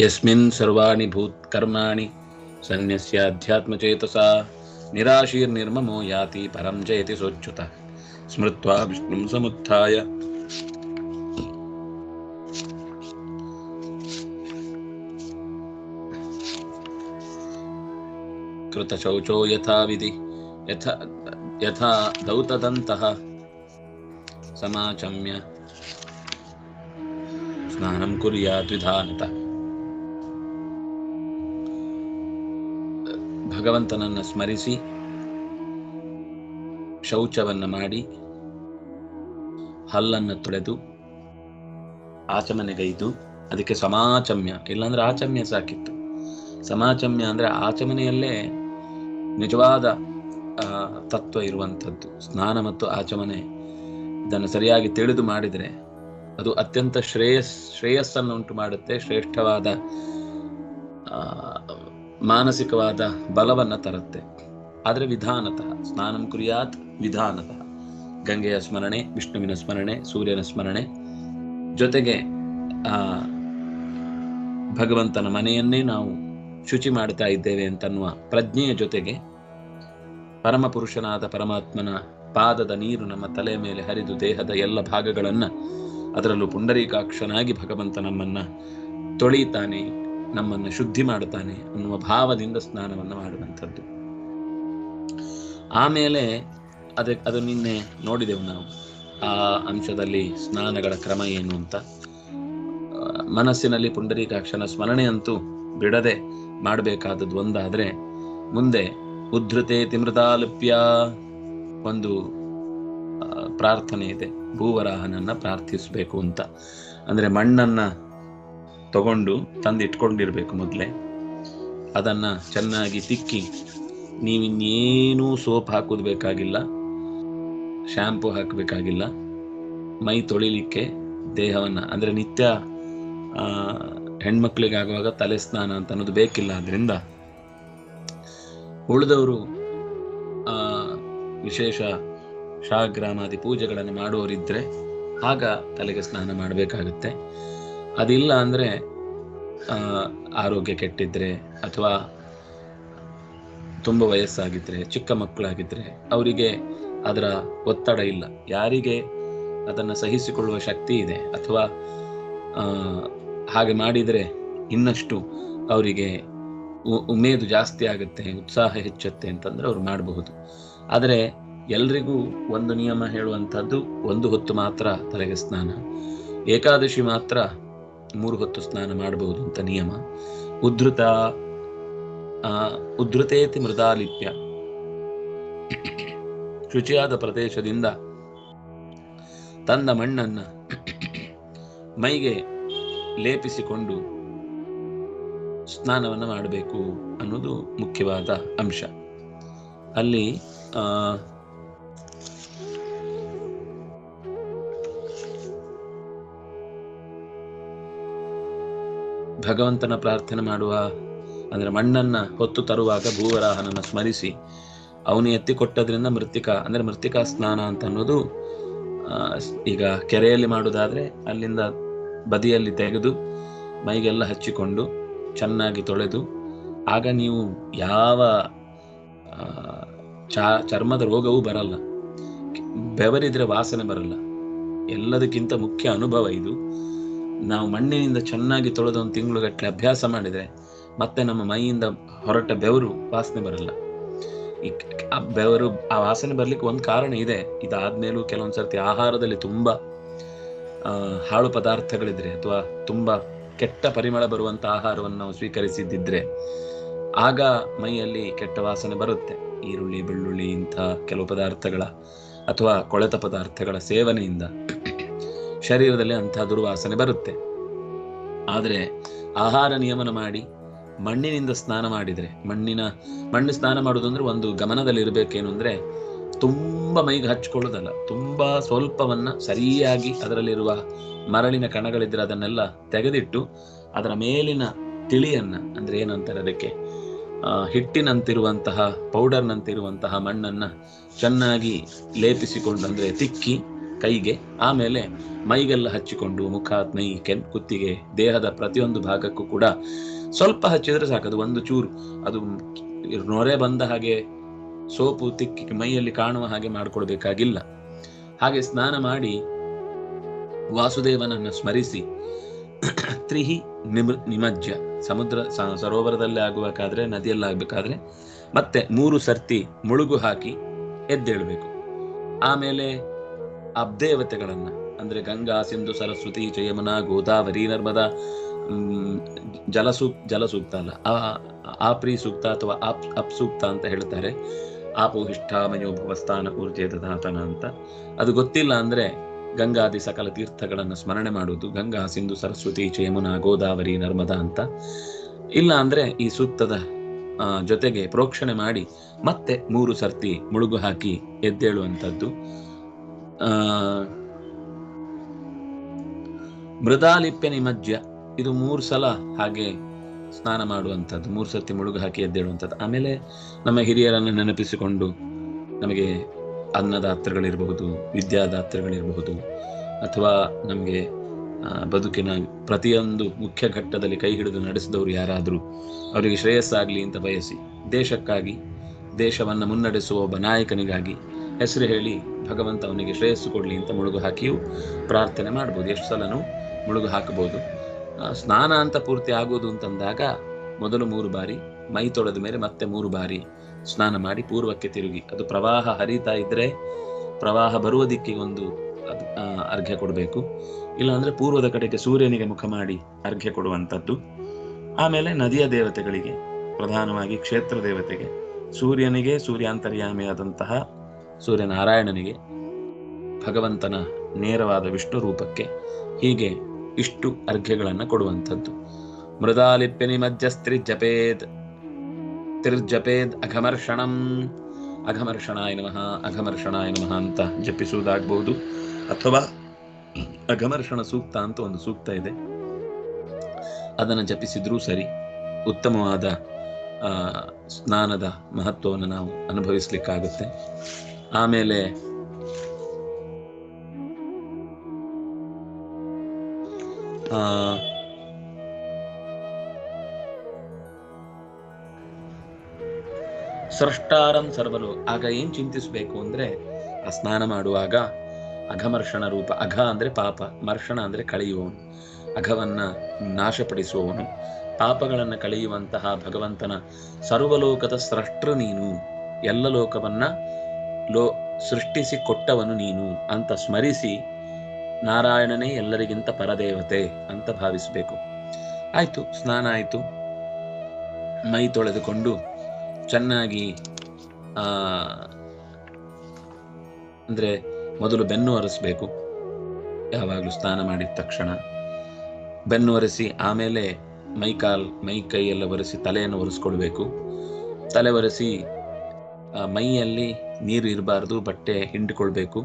यस्मिन् सर्वाणि भूत्कर्माणि सन्न्यस्याध्यात्मचेतसा निराशीर्निर्ममो याति परं चेति सोच्युतः। स्मृत्वा विष्णुं समुत्थाय। कृतशौचो यथा विधि यथा यथा दौतदन्तः समाचम्य स्नानं कुर्यात् विधानतः ಭಗವಂತನನ್ನು ಸ್ಮರಿಸಿ, ಶೌಚವನ್ನು ಮಾಡಿ, ಹಲ್ಲನ್ನು ತೊಳೆದು ಆಚಮನೆಗೈದು ಅದಕ್ಕೆ ಸಮಾಚಮ್ಯ, ಇಲ್ಲಾಂದ್ರೆ ಆಚಮ್ಯ ಸಾಕಿತ್ತು. ಸಮಾಚಮ್ಯ ಅಂದ್ರೆ ಆಚಮನೆಯಲ್ಲೇ ನಿಜವಾದ ತತ್ವ ಇರುವಂಥದ್ದು. ಸ್ನಾನ ಮತ್ತು ಆಚಮನೆ, ಇದನ್ನು ಸರಿಯಾಗಿ ತಿಳಿದು ಮಾಡಿದರೆ ಅದು ಅತ್ಯಂತ ಶ್ರೇಯಸ್, ಶ್ರೇಯಸ್ಸನ್ನು ಉಂಟು ಮಾಡುತ್ತೆ, ಶ್ರೇಷ್ಠವಾದ ಮಾನಸಿಕವಾದ ಬಲವನ್ನು ತರುತ್ತೆ. ಆದರೆ ವಿಧಾನತಃ, ಸ್ನಾನಂ ಕುರಿಯಾತ್ ವಿಧಾನತಃ. ಗಂಗೆಯ ಸ್ಮರಣೆ, ವಿಷ್ಣುವಿನ ಸ್ಮರಣೆ, ಸೂರ್ಯನ ಸ್ಮರಣೆ. ಜೊತೆಗೆ, ಆ, ಭಗವಂತನ ಮನೆಯನ್ನೇ ನಾವು ಶುಚಿ ಮಾಡ್ತಾ ಇದ್ದೇವೆ ಅಂತನ್ನುವ ಪ್ರಜ್ಞೆಯ ಜೊತೆಗೆ ಪರಮ ಪುರುಷನಾದ ಪರಮಾತ್ಮನ ಪಾದದ ನೀರು ನಮ್ಮ ತಲೆಯ ಮೇಲೆ ಹರಿದು ದೇಹದ ಎಲ್ಲ ಭಾಗಗಳನ್ನು ಅದರಲ್ಲೂ ಪುಂಡರೀಕಾಕ್ಷನಾಗಿ ಭಗವಂತ ನಮ್ಮನ್ನ ತೊಳೀತಾನೆ ನಮ್ಮನ್ನು ಶುದ್ಧಿ ಮಾಡುತ್ತಾನೆ ಅನ್ನುವ ಭಾವದಿಂದ ಸ್ನಾನವನ್ನು ಮಾಡುವಂಥದ್ದು. ಆಮೇಲೆ ಅದ, ಅದು ನಿನ್ನೆ ನೋಡಿದೆವು ನಾವು. ಆ ಅಂಶದಲ್ಲಿ ಸ್ನಾನಗಳ ಕ್ರಮ ಏನು ಅಂತ. ಮನಸ್ಸಿನಲ್ಲಿ ಪುಂಡರೀಕಾಕ್ಷನ ಸ್ಮರಣೆ ಅಂತೂ ಬಿಡದೆ ಮಾಡಬೇಕಾದದ್ದು ಒಂದಾದ್ರೆ, ಮುಂದೆ ಉದ್ಧತೆ ತಿಮೃತಾಲುಪ್ಯ ಒಂದು ಪ್ರಾರ್ಥನೆ ಇದೆ. ಭೂವರಾಹನನ್ನ ಪ್ರಾರ್ಥಿಸಬೇಕು ಅಂತ. ಅಂದ್ರೆ ಮಣ್ಣನ್ನ ತಗೊಂಡು ತಂದು ಇಟ್ಕೊಂಡಿರ್ಬೇಕು ಮೊದಲೇ. ಅದನ್ನ ಚೆನ್ನಾಗಿ ತಿಕ್ಕಿ ನೀವಿನ್ನೇನೂ ಸೋಪ್ ಹಾಕೋದು ಬೇಕಾಗಿಲ್ಲ ಶಾಂಪು ಹಾಕಬೇಕಾಗಿಲ್ಲ ಮೈ ತೊಳಿಲಿಕ್ಕೆ ದೇಹವನ್ನ ಅಂದ್ರೆ ನಿತ್ಯ ಆ, ಹೆಣ್ಮಕ್ಳಿಗಾಗುವಾಗ ತಲೆ ಸ್ನಾನ ಅಂತ ಅನ್ನೋದು ಬೇಕಿಲ್ಲ ಅದರಿಂದ ಉಳಿದವರು ವಿಶೇಷ ಶಾಗ್ರಾಮಾದಿ ಪೂಜೆಗಳನ್ನು ಮಾಡುವವರಿದ್ರೆ ಆಗ ತಲೆಗೆ ಸ್ನಾನ ಮಾಡಬೇಕಾಗುತ್ತೆ. ಅದಿಲ್ಲ ಅಂದ್ರೆ ಆರೋಗ್ಯ ಕೆಟ್ಟಿದ್ರೆ ಅಥವಾ ತುಂಬ ವಯಸ್ಸಾಗಿದ್ರೆ, ಚಿಕ್ಕ ಮಕ್ಕಳಾಗಿದ್ರೆ ಅವರಿಗೆ ಅದರ ಒತ್ತಡ ಇಲ್ಲ. ಯಾರಿಗೆ ಅದನ್ನು ಸಹಿಸಿಕೊಳ್ಳುವ ಶಕ್ತಿ ಇದೆ ಅಥವಾ ಹಾಗೆ ಮಾಡಿದರೆ ಇನ್ನಷ್ಟು ಅವರಿಗೆ ಉಮೇದು ಜಾಸ್ತಿ ಆಗುತ್ತೆ, ಉತ್ಸಾಹ ಹೆಚ್ಚುತ್ತೆ ಅಂತಂದ್ರೆ ಅವ್ರು ಮಾಡಬಹುದು. ಆದರೆ ಎಲ್ರಿಗೂ ಒಂದು ನಿಯಮ ಹೇಳುವಂಥದ್ದು, ಒಂದು ಹೊತ್ತು ಮಾತ್ರ ತಲೆಗೆ ಸ್ನಾನ. ಏಕಾದಶಿ ಮಾತ್ರ ಮೂರು ಹೊತ್ತು ಸ್ನಾನ ಮಾಡಬಹುದು ಅಂತ ನಿಯಮ. ಉದ್ಧೃತ ಆ, ಉದ್ಧೃತೇತಿ ಮೃದಾಲಿಪ್ಯ. ಶುಚಿಯಾದ ಪ್ರದೇಶದಿಂದ ತಂದ ಮಣ್ಣನ್ನ ಮೈಗೆ ಲೇಪಿಸಿಕೊಂಡು ಸ್ನಾನವನ್ನು ಮಾಡಬೇಕು ಅನ್ನೋದು ಮುಖ್ಯವಾದ ಅಂಶ. ಅಲ್ಲಿ ಭಗವಂತನ ಪ್ರಾರ್ಥನೆ ಮಾಡುವ, ಅಂದರೆ ಮಣ್ಣನ್ನ ಹೊತ್ತು ತರುವಾಗ ಭೂವರಾಹನನ್ನ ಸ್ಮರಿಸಿ, ಅವನು ಎತ್ತಿ ಕೊಟ್ಟದ್ರಿಂದ ಮೃತ್ತಿಕಾ, ಅಂದ್ರೆ ಮೃತ್ತಿಕಾ ಸ್ನಾನ ಅಂತ ಅನ್ನೋದು ಈಗ ಕೆರೆಯಲ್ಲಿ ಮಾಡುವುದಾದರೆ ಅಲ್ಲಿಂದ ಬದಿಯಲ್ಲಿ ತೆಗೆದು ಮೈಗೆಲ್ಲ ಹಚ್ಚಿಕೊಂಡು ಚೆನ್ನಾಗಿ ತೊಳೆದು, ಆಗ ನೀವು ಯಾವ ಚ- ಚರ್ಮದ ರೋಗವೂ ಬರಲ್ಲ. ಬೆವರಿದ್ರೆ ವಾಸನೆ ಬರಲ್ಲ. ಎಲ್ಲದಕ್ಕಿಂತ ಮುಖ್ಯ ಅನುಭವ ಇದು. ನಾವು ಮಣ್ಣಿನಿಂದ ಚೆನ್ನಾಗಿ ತೊಳೆದು ಒಂದು ತಿಂಗಳುಗಟ್ಟಲೆ ಅಭ್ಯಾಸ ಮಾಡಿದರೆ ಮತ್ತೆ ನಮ್ಮ ಮೈಯಿಂದ ಹೊರಟ ಬೆವರು ವಾಸನೆ ಬರಲ್ಲ. ಈ ಬೆವರು, ಆ ವಾಸನೆ ಬರಲಿಕ್ಕೆ ಒಂದು ಕಾರಣ ಇದೆ. ಇದಾದ್ಮೇಲೂ ಕೆಲವೊಂದು ಸರ್ತಿ ಆಹಾರದಲ್ಲಿ ತುಂಬಾ ಹಾಳು ಪದಾರ್ಥಗಳಿದ್ರೆ ಅಥವಾ ತುಂಬಾ ಕೆಟ್ಟ ಪರಿಮಳ ಬರುವಂತ ಆಹಾರವನ್ನು ನಾವು ಸ್ವೀಕರಿಸಿದ್ದಿದ್ರೆ ಆಗ ಮೈಯಲ್ಲಿ ಕೆಟ್ಟ ವಾಸನೆ ಬರುತ್ತೆ. ಈರುಳ್ಳಿ, ಬೆಳ್ಳುಳ್ಳಿ ಇಂಥ ಕೆಲವು ಪದಾರ್ಥಗಳ ಅಥವಾ ಕೊಳೆತ ಪದಾರ್ಥಗಳ ಸೇವನೆಯಿಂದ. ಶರೀರದಲ್ಲಿ ಅಂತಹ ದುರ್ವಾಸನೆ ಬರುತ್ತೆ. ಆದರೆ ಆಹಾರ ನಿಯಮನ ಮಾಡಿ, ಮಣ್ಣಿನಿಂದ ಸ್ನಾನ ಮಾಡಿದರೆ, ಮಣ್ಣಿನ, ಮಣ್ಣು ಸ್ನಾನ ಮಾಡೋದು ಅಂದರೆ ಒಂದು ಗಮನದಲ್ಲಿ ಇರಬೇಕೇನು ಅಂದರೆ ತುಂಬ ಮೈಗೆ ಹಚ್ಕೊಳ್ಳೋದಲ್ಲ. ತುಂಬ ಸ್ವಲ್ಪವನ್ನು ಸರಿಯಾಗಿ ಅದರಲ್ಲಿರುವ ಮರಳಿನ ಕಣಗಳಿದ್ರೆ ಅದನ್ನೆಲ್ಲ ತೆಗೆದಿಟ್ಟು ಅದರ ಮೇಲಿನ ತಿಳಿಯನ್ನು ಅಂದರೆ ಏನಂತಾರೆ ಅದಕ್ಕೆ? ಹಿಟ್ಟಿನಂತಿರುವಂತಹ, ಪೌಡರ್ನಂತಿರುವಂತಹ ಮಣ್ಣನ್ನು ಚೆನ್ನಾಗಿ ಲೇಪಿಸಿಕೊಂಡು ಅಂದರೆ ತಿಕ್ಕಿ ಕೈಗೆ, ಆಮೇಲೆ ಮೈಗೆಲ್ಲ ಹಚ್ಚಿಕೊಂಡು ಮುಖ ಮೈ ಕೆನ್, ಕುತ್ತಿಗೆ, ದೇಹದ ಪ್ರತಿಯೊಂದು ಭಾಗಕ್ಕೂ ಕೂಡ ಸ್ವಲ್ಪ ಹಚ್ಚಿದ್ರೆ ಸಾಕು ಅದು ಒಂದು ಚೂರು. ಅದು ನೊರೆ ಬಂದ ಹಾಗೆ ಸೋಪು ತಿಕ್ಕಿ ಮೈಯಲ್ಲಿ ಕಾಣುವ ಹಾಗೆ ಮಾಡಿಕೊಳ್ಬೇಕಾಗಿಲ್ಲ ಹಾಗೆ ಸ್ನಾನ ಮಾಡಿ ವಾಸುದೇವನನ್ನು ಸ್ಮರಿಸಿ. ತ್ರಿಹಿ ನಿಮ, ನಿಮಜ್ಜ. ಸಮುದ್ರ ಸರೋವರದಲ್ಲಿ ಆಗಬೇಕಾದ್ರೆ ನದಿಯಲ್ಲಿ ಆಗ್ಬೇಕಾದ್ರೆ ಮತ್ತೆ ಮೂರು ಸರ್ತಿ ಮುಳುಗು ಹಾಕಿ ಎದ್ದೇಳಬೇಕು. ಆಮೇಲೆ ಅಬ್ದೇವತೆಗಳನ್ನ, ಅಂದ್ರೆ ಗಂಗಾ, ಸಿಂಧು, ಸರಸ್ವತಿ, ಜಯಮುನಾ, ಗೋದಾವರಿ, ನರ್ಮದಾ ಜಲಸೂಕ್ ಜಲಸೂಕ್ತ ಅಲ್ಲ ಆಪ್ರಿ ಸೂಕ್ತ ಅಥವಾ ಆಪ್ ಅಪ್ಸೂಕ್ತ ಅಂತ ಹೇಳ್ತಾರೆ. ಆಪೋಹಿಷ್ಠಾಮಯೋಭವ ಭವಸ್ಥಾನ ಊರ್ಜೆ ದಧಾತನ ಅಂತ. ಅದು ಗೊತ್ತಿಲ್ಲ ಅಂದ್ರೆ ಗಂಗಾದಿ ಸಕಲ ತೀರ್ಥಗಳನ್ನು ಸ್ಮರಣೆ ಮಾಡುವುದು ಗಂಗಾ, ಸಿಂಧು, ಸರಸ್ವತಿ ಚೇಮುನ ಗೋದಾವರಿ, ನರ್ಮದಾ ಅಂತ. ಇಲ್ಲ ಅಂದ್ರೆ ಈ ಸೂಕ್ತದ ಜೊತೆಗೆ ಪ್ರೋಕ್ಷಣೆ ಮಾಡಿ ಮತ್ತೆ ಮೂರು ಸರ್ತಿ ಮುಳುಗು ಹಾಕಿ ಎದ್ದೇಳುವಂಥದ್ದು. ಮೃದಾಲಿಪ್ಯ ನಿಮಜ್ಜ. ಇದು ಮೂರು ಸಲ ಹಾಗೆ ಸ್ನಾನ ಮಾಡುವಂಥದ್ದು. ಮೂರು ಸರ್ತಿ ಮುಳುಗು ಹಾಕಿ ಎದ್ದೇಳುವಂಥದ್ದು. ಆಮೇಲೆ ನಮ್ಮ ಹಿರಿಯರನ್ನು ನೆನಪಿಸಿಕೊಂಡು ನಮಗೆ ಅನ್ನದಾತ್ರಗಳಿರಬಹುದು, ವಿದ್ಯಾದಾತ್ರಗಳಿರಬಹುದು, ಅಥವಾ ನಮಗೆ ಬದುಕಿನ ಪ್ರತಿಯೊಂದು ಮುಖ್ಯ ಘಟ್ಟದಲ್ಲಿ ಕೈ ಹಿಡಿದು ನಡೆಸಿದವರು ಯಾರಾದರೂ, ಅವರಿಗೆ ಶ್ರೇಯಸ್ಸಾಗಲಿ ಅಂತ ಬಯಸಿ, ದೇಶಕ್ಕಾಗಿ, ದೇಶವನ್ನು ಮುನ್ನಡೆಸುವ ಒಬ್ಬ ನಾಯಕನಿಗಾಗಿ ಹೆಸರು ಹೇಳಿ ಭಗವಂತ ಅವನಿಗೆ ಶ್ರೇಯಸ್ಸು ಕೊಡಲಿ ಅಂತ ಮುಳುಗು ಹಾಕಿಯೂ ಪ್ರಾರ್ಥನೆ ಮಾಡ್ಬೋದು. ಎಷ್ಟು ಸಲನೂ ಮುಳುಗು ಹಾಕಬಹುದು. ಸ್ನಾನ ಅಂತ ಪೂರ್ತಿ ಆಗೋದು ಅಂತಂದಾಗ ಮೊದಲು ಮೂರು ಬಾರಿ, ಮೈ ತೊಳೆದ ಮೇಲೆ ಮತ್ತೆ ಮೂರು ಬಾರಿ ಸ್ನಾನ ಮಾಡಿ ಪೂರ್ವಕ್ಕೆ ತಿರುಗಿ. ಅದು ಪ್ರವಾಹ ಹರಿತಾ ಇದ್ರೆ ಪ್ರವಾಹ ಬರುವ ದಿಕ್ಕಿಗೆ ಒಂದು ಅರ್ಘ್ಯ ಕೊಡಬೇಕು. ಇಲ್ಲಾಂದ್ರೆ ಪೂರ್ವದ ಕಡೆಗೆ ಸೂರ್ಯನಿಗೆ ಮುಖ ಮಾಡಿ ಅರ್ಘ್ಯ ಕೊಡುವಂಥದ್ದು. ಆಮೇಲೆ ನದಿಯ ದೇವತೆಗಳಿಗೆ, ಪ್ರಧಾನವಾಗಿ ಕ್ಷೇತ್ರ ದೇವತೆಗೆ, ಸೂರ್ಯನಿಗೆ ಸೂರ್ಯಾಂತರ್ಯಾಮಿಯಾದಂತಹ ಸೂರ್ಯನಾರಾಯಣನಿಗೆ ಭಗವಂತನ ನೇರವಾದ ವಿಷ್ಣು ರೂಪಕ್ಕೆ ಹೀಗೆ ಇಷ್ಟು ಅರ್ಘ್ಯಗಳನ್ನು ಕೊಡುವಂಥದ್ದು. ಮೃದಾಲಿಪ್ಯನಿ ಮಧ್ಯಸ್ತ್ರಿ ಜಪೇದ್, ತಿರ್ಜಪೇದ್ ಅಘಮರ್ಷಣಂ. ಅಘಮರ್ಷಣಾಯ ನಮಃ ಅಘಮರ್ಷಣಾಯ ನಮಃ ಅಂತ ಜಪಿಸುವುದಾಗಬಹುದು. ಅಥವಾ ಅಘಮರ್ಷಣ ಸೂಕ್ತ ಅಂತ ಒಂದು ಸೂಕ್ತ ಇದೆ. ಅದನ್ನು ಜಪಿಸಿದ್ರೂ ಸರಿ ಉತ್ತಮವಾದ ಸ್ನಾನದ ಮಹತ್ವವನ್ನು ನಾವು ಅನುಭವಿಸ್ಲಿಕ್ಕಾಗುತ್ತೆ. ಆಮೇಲೆ ಸೃಷ್ಟಾರಂ ಸರ್ವಲು. ಆಗ ಏನ್ ಚಿಂತಿಸಬೇಕು ಅಂದ್ರೆ ಸ್ನಾನ ಮಾಡುವಾಗ ಅಘಮರ್ಷಣ ರೂಪ, ಅಘ ಅಂದ್ರೆ ಪಾಪ, ಮರ್ಷಣ ಅಂದ್ರೆ ಕಳೆಯುವವನು, ಅಘವನ್ನ ನಾಶಪಡಿಸುವವನು, ಪಾಪಗಳನ್ನ ಕಳೆಯುವಂತಹ ಭಗವಂತನ ಸರ್ವಲೋಕದ ಸ್ರಷ್ಟೃ ನೀನು, ಎಲ್ಲ ಲೋಕವನ್ನ ಲೋ ಸೃಷ್ಟಿಸಿ ಕೊಟ್ಟವನು ನೀನು ಅಂತ ಸ್ಮರಿಸಿ ನಾರಾಯಣನೇ ಎಲ್ಲರಿಗಿಂತ ಪರದೇವತೆ ಅಂತ ಭಾವಿಸಬೇಕು. ಆಯ್ತು, ಸ್ನಾನ ಆಯಿತು. ಮೈ ತೊಳೆದುಕೊಂಡು ಚೆನ್ನಾಗಿ, ಆ, ಅಂದ್ರೆ ಮೊದಲು ಬೆನ್ನು ಒರೆಸ್ಬೇಕು. ಯಾವಾಗಲೂ ಸ್ನಾನ ಮಾಡಿದ ತಕ್ಷಣ ಬೆನ್ನು ಒರೆಸಿ, ಆಮೇಲೆ ಮೈ ಕಾಲ್, ಮೈ ಕೈ ಎಲ್ಲ ಒರೆಸಿ ತಲೆಯನ್ನು ಒರೆಸ್ಕೊಳ್ಬೇಕು. ತಲೆ ಒರೆಸಿ ಮೈಯಲ್ಲಿ ನೀರು ಇರಬಾರ್ದು, ಬಟ್ಟೆ ಹಿಂಡ್ಕೊಳ್ಬೇಕು.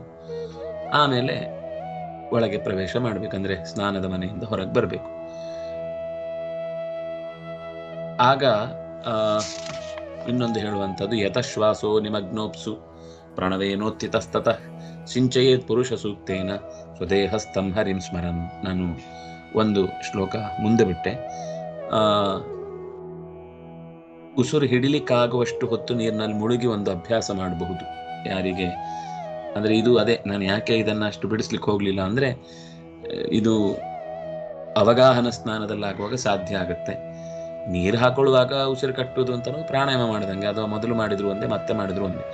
ಆಮೇಲೆ ಒಳಗೆ ಪ್ರವೇಶ ಮಾಡ್ಬೇಕಂದ್ರೆ ಸ್ನಾನದ ಮನೆಯಿಂದ ಹೊರಗೆ ಬರಬೇಕು. ಆಗ ಇನ್ನೊಂದು ಹೇಳುವಂಥದ್ದು ಯತಶ್ವಾಸೋ ನಿಮಗ್ನೋಪ್ಸು ಪ್ರಣವೇನೋತ್ತಿತಸ್ತತ ಸಿಂಚಯೇತ್ ಪುರುಷ ಸೂಕ್ತೇನ ಸ್ವದೇಹಸ್ತಂ ಹರಿಂ ಸ್ಮರನ್, ನಾನು ಒಂದು ಶ್ಲೋಕ ಮುಂದೆ ಬಿಟ್ಟೆ. ಉಸುರು ಹಿಡಿಲಿಕ್ಕಾಗುವಷ್ಟು ಹೊತ್ತು ನೀರಿನಲ್ಲಿ ಮುಳುಗಿ ಒಂದು ಅಭ್ಯಾಸ ಮಾಡಬಹುದು. ಯಾರಿಗೆ? ಅಂದ್ರೆ ಇದು ಅದೇ, ನಾನು ಯಾಕೆ ಇದನ್ನ ಅಷ್ಟು ಬಿಡಿಸ್ಲಿಕ್ಕೆ ಹೋಗ್ಲಿಲ್ಲ ಅಂದ್ರೆ, ಇದು ಅವಗಾಹನ ಸ್ನಾನದಲ್ಲಾಗುವಾಗ ಸಾಧ್ಯ ಆಗುತ್ತೆ. ನೀರು ಹಾಕೊಳ್ಳುವಾಗ ಉಸಿರು ಕಟ್ಟುವುದು ಅಂತ ಪ್ರಾಣಾಯಾಮ ಮಾಡಿದಂಗೆ, ಅಥವಾ ಮೊದಲು ಮಾಡಿದ್ರು ಒಂದೇ, ಮತ್ತೆ ಮಾಡಿದ್ರು ಒಂದೇ.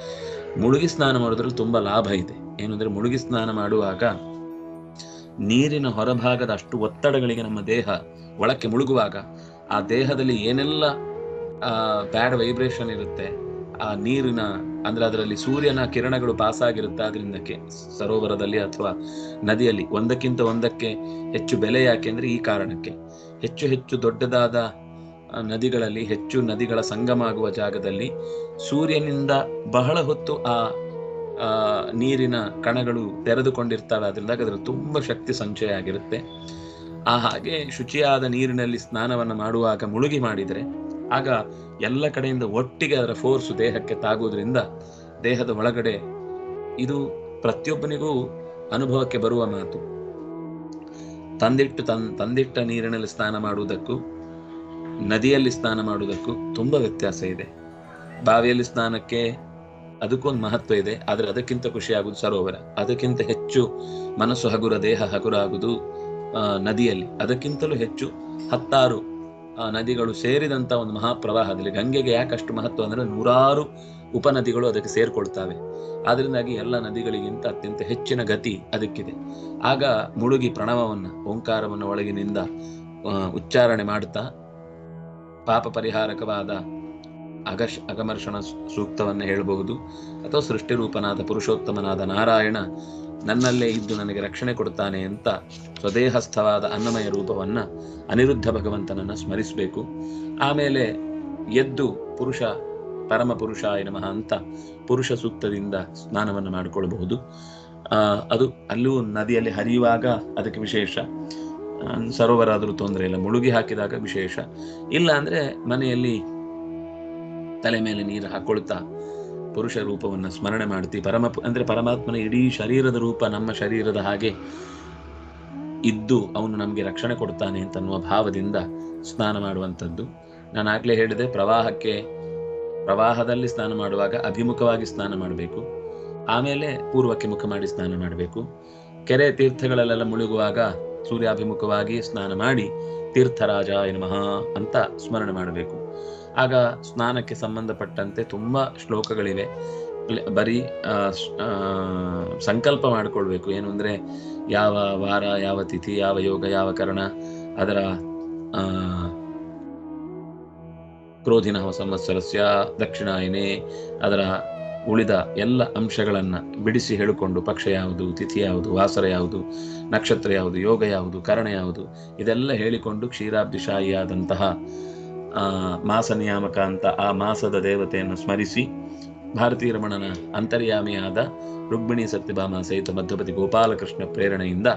ಮುಳುಗಿ ಸ್ನಾನ ಮಾಡೋದ್ರಲ್ಲಿ ತುಂಬಾ ಲಾಭ ಇದೆ. ಏನಂದ್ರೆ ಮುಳುಗಿ ಸ್ನಾನ ಮಾಡುವಾಗ ನೀರಿನ ಹೊರಭಾಗದ ಅಷ್ಟು ಒತ್ತಡಗಳಿಗೆ ನಮ್ಮ ದೇಹ ಒಳಕ್ಕೆ ಮುಳುಗುವಾಗ, ಆ ದೇಹದಲ್ಲಿ ಏನೆಲ್ಲ ಬ್ಯಾಡ್ ವೈಬ್ರೇಷನ್ ಇರುತ್ತೆ. ಆ, ನೀರಿನ, ಅಂದ್ರೆ ಅದರಲ್ಲಿ ಸೂರ್ಯನ ಕಿರಣಗಳು ಪಾಸ್ ಆಗಿರುತ್ತೆ. ಅದರಿಂದ ಸರೋವರದಲ್ಲಿ ಅಥವಾ ನದಿಯಲ್ಲಿ ಒಂದಕ್ಕಿಂತ ಒಂದಕ್ಕೆ ಹೆಚ್ಚು ಬೆಲೆ ಯಾಕೆ ಅಂದ್ರೆ ಈ ಕಾರಣಕ್ಕೆ. ಹೆಚ್ಚು ಹೆಚ್ಚು ದೊಡ್ಡದಾದ ನದಿಗಳಲ್ಲಿ, ಹೆಚ್ಚು ನದಿಗಳ ಸಂಗಮ ಆಗುವ ಜಾಗದಲ್ಲಿ ಸೂರ್ಯನಿಂದ ಬಹಳ ಹೊತ್ತು ಆ ನೀರಿನ ಕಣಗಳು ತೆರೆದುಕೊಂಡಿರ್ತವೆ ಅದರಿಂದ ಅದರಲ್ಲಿ ತುಂಬಾ ಶಕ್ತಿ ಸಂಚಯ ಆಗಿರುತ್ತೆ. ಆ ಹಾಗೆ ಶುಚಿಯಾದ ನೀರಿನಲ್ಲಿ ಸ್ನಾನವನ್ನು ಮಾಡುವಾಗ ಮುಳುಗಿ ಮಾಡಿದರೆ ಆಗ ಎಲ್ಲ ಕಡೆಯಿಂದ ಒಟ್ಟಿಗೆ ಅದರ ಫೋರ್ಸ್ ದೇಹಕ್ಕೆ ತಾಗುವುದರಿಂದ ದೇಹದ ಒಳಗಡೆ ಇದು ಪ್ರತಿಯೊಬ್ಬನಿಗೂ ಅನುಭವಕ್ಕೆ ಬರುವ ಮಾತು. ತಂದಿಟ್ಟು ತನ್, ತಂದಿಟ್ಟ ನೀರಿನಲ್ಲಿ ಸ್ನಾನ ಮಾಡುವುದಕ್ಕೂ, ನದಿಯಲ್ಲಿ ಸ್ನಾನ ಮಾಡುವುದಕ್ಕೂ ತುಂಬಾ ವ್ಯತ್ಯಾಸ ಇದೆ. ಬಾವಿಯಲ್ಲಿ ಸ್ನಾನಕ್ಕೆ ಅದಕ್ಕೊಂದು ಮಹತ್ವ ಇದೆ, ಆದರೆ ಅದಕ್ಕಿಂತ ಖುಷಿ ಆಗುದು ಸರೋವರ ಅದಕ್ಕಿಂತ ಹೆಚ್ಚು ಮನಸ್ಸು ಹಗುರ, ದೇಹ ಹಗುರ ಆಗುವುದು ನದಿಯಲ್ಲಿ. ಅದಕ್ಕಿಂತಲೂ ಹೆಚ್ಚು ಹತ್ತಾರು ನದಿಗಳು ಸೇರಿದಂತ ಒಂದು ಮಹಾಪ್ರವಾಹದಲ್ಲಿ ಗಂಗೆಗೆ ಯಾಕಷ್ಟು ಮಹತ್ವ ಅಂದ್ರೆ ನೂರಾರು ಉಪನದಿಗಳು ಅದಕ್ಕೆ ಸೇರ್ಕೊಳ್ತಾವೆ. ಅದರಿಂದಾಗಿ ಎಲ್ಲ ನದಿಗಳಿಗಿಂತ ಅತ್ಯಂತ ಹೆಚ್ಚಿನ ಗತಿ ಅದಕ್ಕಿದೆ. ಆಗ ಮುಳುಗಿ ಪ್ರಣವವನ್ನ, ಓಂಕಾರವನ್ನು ಒಳಗಿನಿಂದ ಉಚ್ಚಾರಣೆ ಮಾಡುತ್ತಾ ಪಾಪ ಪರಿಹಾರಕವಾದ ಅಗಶ್, ಅಗಮರ್ಷಣ ಸೂಕ್ತವನ್ನು ಹೇಳಬಹುದು. ಅಥವಾ ಸೃಷ್ಟಿರೂಪನಾದ ಪುರುಷೋತ್ತಮನಾದ ನಾರಾಯಣ ನನ್ನಲ್ಲೇ ಇದ್ದು ನನಗೆ ರಕ್ಷಣೆ ಕೊಡ್ತಾನೆ ಅಂತ ಸ್ವದೇಹಸ್ಥವಾದ ಅನ್ನಮಯ ರೂಪವನ್ನ ಅನಿರುದ್ಧ ಭಗವಂತನನ್ನ ಸ್ಮರಿಸಬೇಕು. ಆಮೇಲೆ ಎದ್ದು ಪುರುಷ, ಪರಮ ಪುರುಷ ನಮಃ ಅಂತ ಪುರುಷ ಸೂಕ್ತದಿಂದ ಸ್ನಾನವನ್ನು ಮಾಡಿಕೊಳ್ಳಬಹುದು ಅದು ಅಲ್ಲೂ ನದಿಯಲ್ಲಿ ಹರಿಯುವಾಗ ಅದಕ್ಕೆ ವಿಶೇಷ. ಸರೋವರ ಆದರೂ ತೊಂದರೆ ಇಲ್ಲ, ಮುಳುಗಿ ಹಾಕಿದಾಗ ವಿಶೇಷ. ಇಲ್ಲ ಅಂದ್ರೆ ಮನೆಯಲ್ಲಿ ತಲೆ ಮೇಲೆ ನೀರು ಹಾಕೊಳ್ತಾ ಪುರುಷ ರೂಪವನ್ನು ಸ್ಮರಣೆ ಮಾಡ್ತೀವಿ ಪರಮ ಅಂದ್ರೆ ಪರಮಾತ್ಮನ ಇಡೀ ಶರೀರದ ರೂಪ ನಮ್ಮ ಶರೀರದ ಹಾಗೆ ಇದ್ದು ಅವನು ನಮಗೆ ರಕ್ಷಣೆ ಕೊಡ್ತಾನೆ ಅಂತನ್ನುವ ಭಾವದಿಂದ ಸ್ನಾನ ಮಾಡುವಂಥದ್ದು. ನಾನು ಆಗ್ಲೇ ಹೇಳಿದೆ, ಪ್ರವಾಹಕ್ಕೆ, ಪ್ರವಾಹದಲ್ಲಿ ಸ್ನಾನ ಮಾಡುವಾಗ ಅಭಿಮುಖವಾಗಿ ಸ್ನಾನ ಮಾಡಬೇಕು. ಆಮೇಲೆ ಪೂರ್ವಕ್ಕೆ ಮುಖ ಮಾಡಿ ಸ್ನಾನ ಮಾಡಬೇಕು. ಕೆರೆ ತೀರ್ಥಗಳಲ್ಲೆಲ್ಲ ಮುಳುಗುವಾಗ ಸೂರ್ಯಾಭಿಮುಖವಾಗಿ ಸ್ನಾನ ಮಾಡಿ ತೀರ್ಥರಾಜ ನಮಃ ಅಂತ ಸ್ಮರಣೆ ಮಾಡಬೇಕು. ಆಗ ಸ್ನಾನಕ್ಕೆ ಸಂಬಂಧಪಟ್ಟಂತೆ ತುಂಬಾ ಶ್ಲೋಕಗಳಿವೆ. ಬರೀ ಸಂಕಲ್ಪ ಮಾಡಿಕೊಳ್ಬೇಕು. ಏನು ಅಂದ್ರೆ ಯಾವ ವಾರ ಯಾವ ತಿಥಿ ಯಾವ ಯೋಗ ಯಾವ ಕರಣ ಅದರ ಕ್ರೋಧಿನ ಸಂವತ್ಸರಸ್ಯ ದಕ್ಷಿಣಾಯಿನಿ ಅದರ ಉಳಿದ ಎಲ್ಲ ಅಂಶಗಳನ್ನ ಬಿಡಿಸಿ ಹೇಳಿಕೊಂಡು ಪಕ್ಷ ಯಾವುದು ತಿಥಿ ಯಾವುದು ವಾಸರ ಯಾವುದು ನಕ್ಷತ್ರ ಯಾವುದು ಯೋಗ ಯಾವುದು ಕರಣ ಯಾವುದು ಇದೆಲ್ಲ ಹೇಳಿಕೊಂಡು ಕ್ಷೀರಾಬ್ಧಿಶಾಹಿಯಾದಂತಹ ಆ, ಮಾಸ ನಿಯಾಮಕ ಅಂತ ಆ ಮಾಸದ ದೇವತೆಯನ್ನು ಸ್ಮರಿಸಿ ಭಾರತೀಯ ರಮಣನ ಅಂತರ್ಯಾಮಿಯಾದ ರುಕ್ಮಿಣಿ ಸತ್ಯಭಾಮ ಸಹಿತ ಮಧ್ಯಪತಿ ಗೋಪಾಲಕೃಷ್ಣ ಪ್ರೇರಣೆಯಿಂದ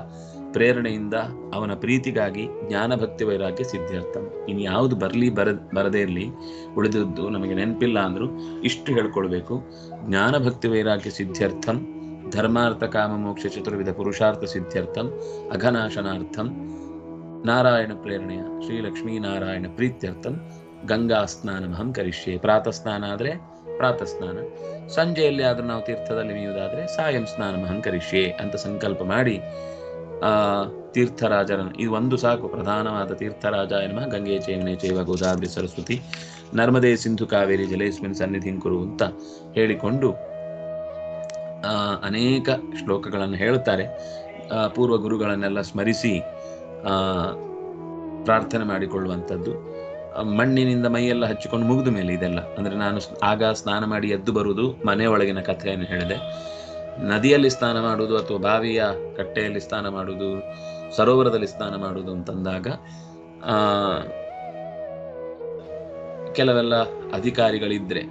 ಪ್ರೇರಣೆಯಿಂದ ಅವನ ಪ್ರೀತಿಗಾಗಿ ಜ್ಞಾನಭಕ್ತಿ ವೈರಾಗ್ಯ ಸಿದ್ಧಾರ್ಥ ಇನ್ನು ಯಾವುದು ಬರಲಿ ಬರ, ಬರದೇ ಇರಲಿ, ಉಳಿದದ್ದು ನಮಗೆ ನೆನಪಿಲ್ಲ ಅಂದರೂ ಇಷ್ಟು ಹೇಳ್ಕೊಳ್ಬೇಕು ಜ್ಞಾನಭಕ್ತಿ ವೈರಾಗ್ಯ ಸಿದ್ಧಾರ್ಥಂ, ಧರ್ಮಾರ್ಥ ಕಾಮ ಮೋಕ್ಷ ಚತುರ್ವಿಧ ಪುರುಷಾರ್ಥ ಸಿದ್ಧಾರ್ಥಂ, ಅಘನಾಶನಾರ್ಥಂ ನಾರಾಯಣ ಪ್ರೇರಣೆಯ ಶ್ರೀ ಲಕ್ಷ್ಮೀ ನಾರಾಯಣ ಪ್ರೀತ್ಯರ್ಥಂ ಗಂಗಾ ಸ್ನಾನಮಹಂ ಕರಿಷ್ಯೆ. ಪ್ರಾತಃ ಸ್ನಾನ ಆದರೆ ಪ್ರಾತಃ ಸ್ನಾನ. ಸಂಜೆಯಲ್ಲಿ ಆದರೂ ನಾವು ತೀರ್ಥದಲ್ಲಿ ಮೀಯುವುದಾದರೆ ಸಾಯಂ ಸ್ನಾನಮಹಂ ಕರಿಷ್ಯೆ ಅಂತ ಸಂಕಲ್ಪ ಮಾಡಿ, ಆ, ತೀರ್ಥರಾಜರ ಇದು ಒಂದು ಸಾಕು ಪ್ರಧಾನವಾದ ತೀರ್ಥರಾಜ ಎನ್ನುವ ಗಂಗೆ ಚೇವನೆ ಚೈವ ಗೋದಾವರಿ ಸರಸ್ವತಿ ನರ್ಮದೇ ಸಿಂಧು ಕಾವೇರಿ ಜಲೇಸ್ಮಿನ್ ಸನ್ನಿಧಿ ಕುರು ಅಂತ ಹೇಳಿಕೊಂಡು ಅನೇಕ ಶ್ಲೋಕಗಳನ್ನು ಹೇಳುತ್ತಾರೆ. ಪೂರ್ವ ಗುರುಗಳನ್ನೆಲ್ಲ ಸ್ಮರಿಸಿ ಪ್ರಾರ್ಥನೆ ಮಾಡಿಕೊಳ್ಳುವಂಥದ್ದು. ಮಣ್ಣಿನಿಂದ ಮೈಯೆಲ್ಲ ಹಚ್ಚಿಕೊಂಡು ಮುಗಿದ ಮೇಲೆ ಇದೆಲ್ಲ. ಅಂದ್ರೆ ನಾನು ಆಗ ಸ್ನಾನ ಮಾಡಿ ಎದ್ದು ಬರುವುದು ಮನೆಯೊಳಗಿನ ಕಥೆಯನ್ನು ಹೇಳಿದೆ. ನದಿಯಲ್ಲಿ ಸ್ನಾನ ಮಾಡುವುದು ಅಥವಾ ಬಾವಿಯ ಕಟ್ಟೆಯಲ್ಲಿ ಸ್ನಾನ ಮಾಡುವುದು, ಸರೋವರದಲ್ಲಿ ಸ್ನಾನ ಮಾಡುವುದು ಅಂತಂದಾಗ ಕೆಲವೆಲ್ಲ ಅಧಿಕಾರಿಗಳಿದ್ರೆ,